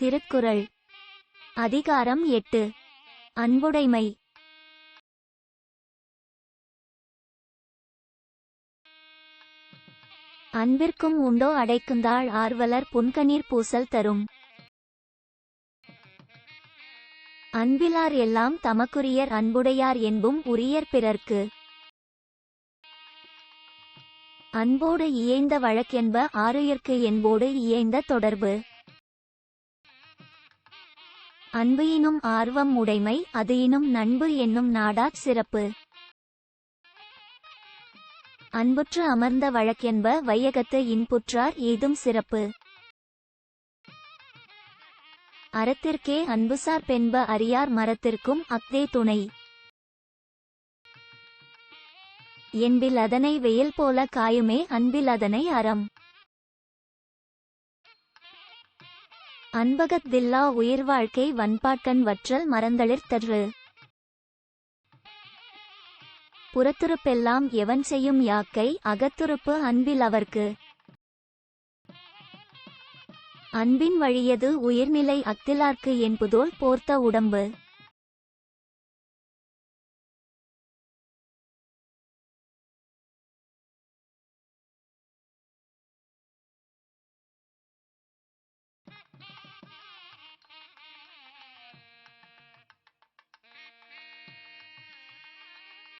திருக்குறள். அதிகாரம் எட்டு. அன்புடைமை. அன்பிற்கும் உண்டோ அடைக்குந்தாள் ஆர்வலர் புன்கணீர் பூசல் தரும். அன்பிலார் எல்லாம் தமக்குரியர் அன்புடையார் என்பும் உரியர் பிறர்க்கு. அன்போடு இயைந்த வழக்கென்ப ஆருயிர்க்கு என்போடு இயைந்த தொடர்பு. அன்பு இனும் ஆர்வம் உடைமை அது எனும் நண்பு என்னும் நாடாச் சிறப்பு. அன்புற்று அமர்ந்த வழக்கென்ப வையகத்து இன்புற்றார் ஏதும் சிறப்பு. அறத்திற்கே அன்புசார் பெண்ப அறியார் மரத்திற்கும் அக்தே துணை. என்பில் அதனை வெயில் போல காயுமே அன்பில் அதனை அறம். அன்பகத்தில்லா உயிர் வாழ்க்கை வன்பாட்கண் வற்றல் மறந்தளிர் தற்று. புறத்துறுப்பெல்லாம் எவன் செய்யும் யாக்கை அகத்துறுப்பு அன்பில் அவர்க்கு. அன்பின் வழியது உயிர்நிலை அக்திலார்க்கு என்புதோல் போர்த்த உடம்பு.